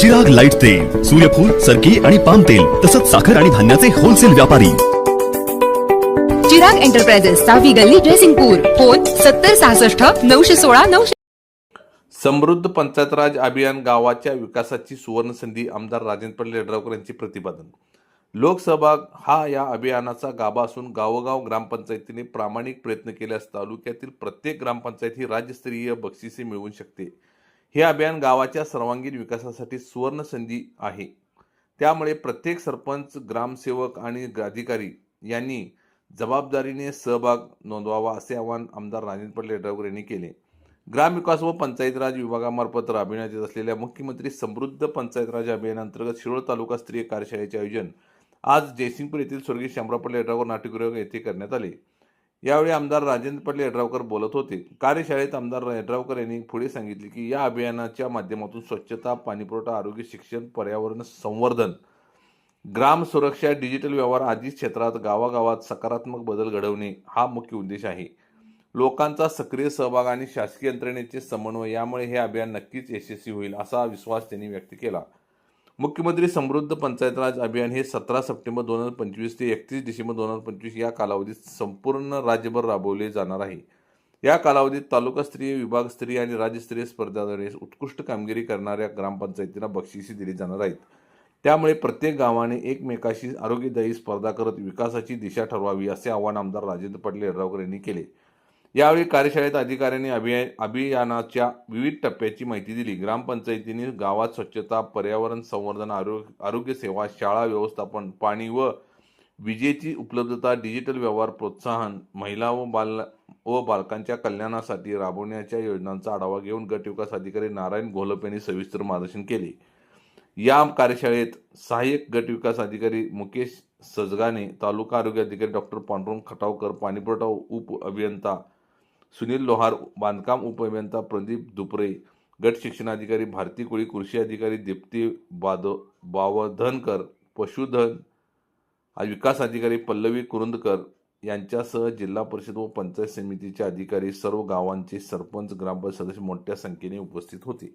Chirag light तेल सूर्यफूल सरकी आणि पाम तेल तसंच साखर आणि धान्याचे होलसेल व्यापारी. चिराग एंटरप्राइजेस सहावी गल्ली ड्रेसिंगपूर फोन सत्तर सहासष्ट नऊशे सोळा नऊशे समृद्ध पंचायत राज अभियान गावाच्या विकासाची सुवर्णसंधी आमदार राजेंद्र पाटील यड्रावकर यांचे प्रतिपादन. लोकसहभाग हा या अभियानाचा गाभा असून गावोगाव ग्रामपंचायतीने प्रामाणिक प्रयत्न केल्यास तालुक्यातील प्रत्येक ग्रामपंचायत ही राज्यस्तरीय बक्षिसे मिळवू शकते. हे अभियान गावाच्या सर्वांगीण विकासासाठी सुवर्ण संधी आहे. त्यामुळे प्रत्येक सरपंच ग्रामसेवक आणि अधिकारी यांनी जबाबदारीने सहभाग नोंदवावा असे आवाहन आमदार राजेंद्र पाटील यड्रावकर यांनी केले. ग्रामविकास व पंचायत राज विभागामार्फत राबविण्यात येत असलेल्या मुख्यमंत्री समृद्ध पंचायत राज अभियानांतर्गत शिरोळ तालुका स्त्रीय कार्यशाळेचे आयोजन आज जयसिंगपूर येथील स्वर्गीय शामराव पाटील यड्रावकर नाट्यगृह येथे करण्यात आले. यावेळी आमदार राजेंद्र पाटील यड्रावकर बोलत होते. कार्यशाळेत आमदार यड्रावकर यांनी पुढे सांगितले की या अभियानाच्या माध्यमातून स्वच्छता पाणीपुरवठा आरोग्य शिक्षण पर्यावरण संवर्धन ग्राम सुरक्षा डिजिटल व्यवहार आदी क्षेत्रात गावागावात सकारात्मक बदल घडवणे हा मुख्य उद्देश आहे. लोकांचा सक्रिय सहभाग आणि शासकीय यंत्रणेचे समन्वय यामुळे हे अभियान नक्कीच यशस्वी होईल असा विश्वास त्यांनी व्यक्त केला. मुख्यमंत्री समृद्ध पंचायत राज अभियान हे सतरा सप्टेंबर दोन हजार पंचवीस ते एकतीस डिसेंबर दोन हजार पंचवीस या कालावधीत संपूर्ण राज्यभर राबवले जाणार आहे. या कालावधीत तालुकास्तरीय विभागस्तरीय आणि राज्यस्तरीय स्पर्धाद्वारे उत्कृष्ट कामगिरी करणाऱ्या ग्रामपंचायतींना बक्षिसे दिली जाणार आहेत. त्यामुळे प्रत्येक गावाने एकमेकाशी आरोग्यदायी स्पर्धा करत विकासाची दिशा ठरवावी असे आवाहन आमदार राजेंद्र पाटील यड्रावकर यांनी केले. यावेळी कार्यशाळेत अधिकाऱ्यांनी अभिया अभियानाच्या विविध टप्प्याची माहिती दिली. ग्रामपंचायतींनी गावात स्वच्छता पर्यावरण संवर्धन आरोग्य आरोग्य सेवा शाळा व्यवस्थापन पाणी व विजेची उपलब्धता डिजिटल व्यवहार प्रोत्साहन महिला व बाल व बालकांच्या कल्याणासाठी राबवण्याच्या योजनांचा आढावा घेऊन गट विकास अधिकारी नारायण घोलप यांनी सविस्तर मार्गदर्शन केले. या कार्यशाळेत सहाय्यक गट विकास अधिकारी मुकेश सजगाने तालुका आरोग्य अधिकारी डॉक्टर पांडुरंग खटावकर पाणीपुरवठा उप अभियंता सुनील लोहार बांधकाम उपअभियंता प्रदीप दुपरे गट शिक्षणाधिकारी भारती कोळी कृषी अधिकारी दीप्ती बाद बावधनकर पशुधन विकास अधिकारी पल्लवी कुरुंदकर यांच्यासह जिल्हा परिषद व पंचायत समितीचे अधिकारी सर्व गावांचे सरपंच ग्रामपंचायत सदस्य मोठ्या संख्येने उपस्थित होते.